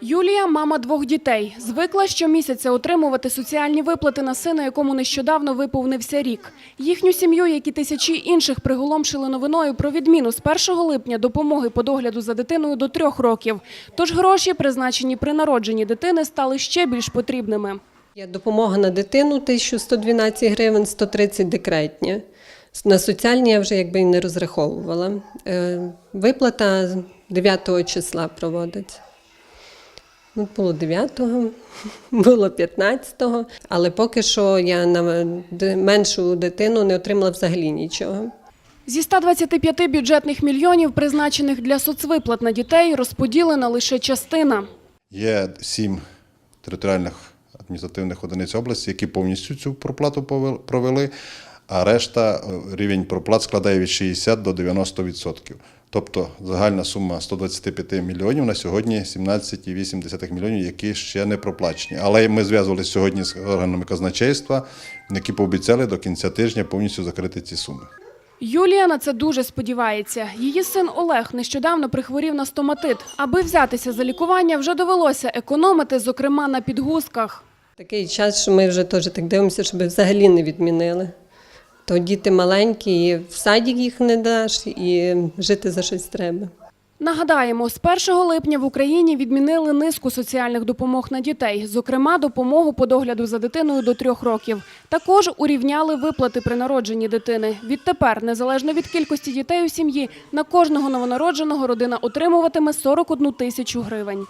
Юлія мама двох дітей. Звикла щомісяця отримувати соціальні виплати на сина, якому нещодавно виповнився рік. Їхню сім'ю, як і тисячі інших, приголомшили новиною про відміну з 1 липня допомоги по догляду за дитиною до трьох років. Тож гроші, призначені при народженні дитини, стали ще більш потрібними. Є допомога на дитину 1112 гривень, 130 декретні. На соціальні я вже якби і не розраховувала. Е, Виплата 9 числа проводиться. Ну, було 9-го, було 15-го, але поки що я на меншу дитину не отримала взагалі нічого. Зі 125 бюджетних мільйонів, призначених для соцвиплат на дітей, розподілена лише частина. Є сім територіальних адміністративних одиниць області, які повністю цю проплату повел- провели, а решта е, рівень проплат складає від 60 до 90%. Тобто загальна сума 125 мільйонів на сьогодні 17,8 мільйонів, які ще не проплачені. Але ми зв'язувалися сьогодні з органами казначейства, які пообіцяли до кінця тижня повністю закрити ці суми. Юлія на це дуже сподівається. Її син Олег нещодавно прихворів на стоматит. Аби взятися за лікування, вже довелося економити, зокрема на підгузках. Такий час, що ми вже теж так дивимося, щоб взагалі не відмінили. То діти маленькі, і в садик їх не даш, і жити за щось треба. Нагадаємо, з 1 липня в Україні відмінили низку соціальних допомог на дітей, зокрема допомогу по догляду за дитиною до трьох років. Також урівняли виплати при народженні дитини. Відтепер, незалежно від кількості дітей у сім'ї, на кожного новонародженого родина отримуватиме 41 тисячу гривень.